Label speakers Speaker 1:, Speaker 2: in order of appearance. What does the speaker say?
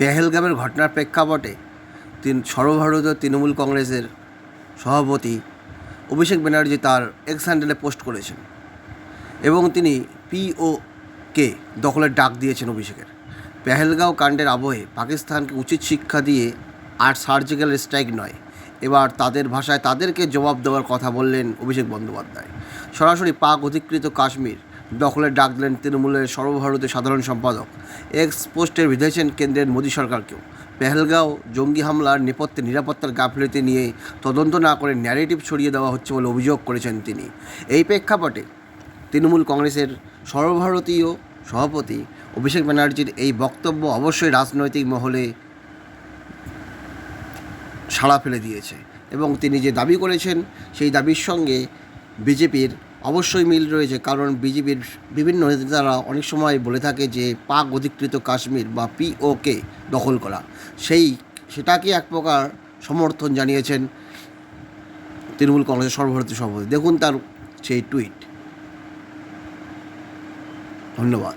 Speaker 1: পেহেলগামের ঘটনার প্রেক্ষাপটে তিন সর্বভারতীয় তৃণমূল কংগ্রেসের সভাপতি অভিষেক ব্যানার্জি তার এক্স হ্যান্ডেলে পোস্ট করেছেন এবং তিনি পিওকে দখলের ডাক দিয়েছেন অভিষেকের। পেহেলগাঁও কাণ্ডের আবহে পাকিস্তানকে উচিত শিক্ষা দিয়ে আর সার্জিক্যাল স্ট্রাইক নয়। এবার তাদের ভাষায় তাদেরকে জবাব দেওয়ার কথা বললেন অভিষেক বন্দ্যোপাধ্যায়। সরাসরি পাক অধিকৃত কাশ্মীর দখলের ডাক দিলেন তৃণমূলের সর্বভারতীয় সাধারণ সম্পাদক। এক্স পোস্টে বিধেছেন কেন্দ্রের মোদী সরকারকেও। পেহেলগাঁও জঙ্গি হামলার নেপথ্যে নিরাপত্তার গাফিলতি নিয়ে তদন্ত না করে ন্যারেটিভ ছড়িয়ে দেওয়া হচ্ছে বলে অভিযোগ করেছেন তিনি। এই প্রেক্ষাপটে তৃণমূল কংগ্রেসের সর্বভারতীয় সভাপতি অভিষেক ব্যানার্জির এই বক্তব্য অবশ্যই রাজনৈতিক মহলে সাড়া ফেলে দিয়েছে এবং তিনি যে দাবি করেছেন, সেই দাবির সঙ্গে বিজেপির অবশ্যই মিল রয়েছে, কারণ বিজেপির বিভিন্ন নেতারা অনেক সময় বলে থাকে যে পাক অধিকৃত কাশ্মীর বা পিওকে দখল করা। সেই সেটাকে এক প্রকার সমর্থন জানিয়েছেন তৃণমূল কংগ্রেসের সর্বভারতীয় সভাপতি। দেখুন তার সেই টুইট। ধন্যবাদ।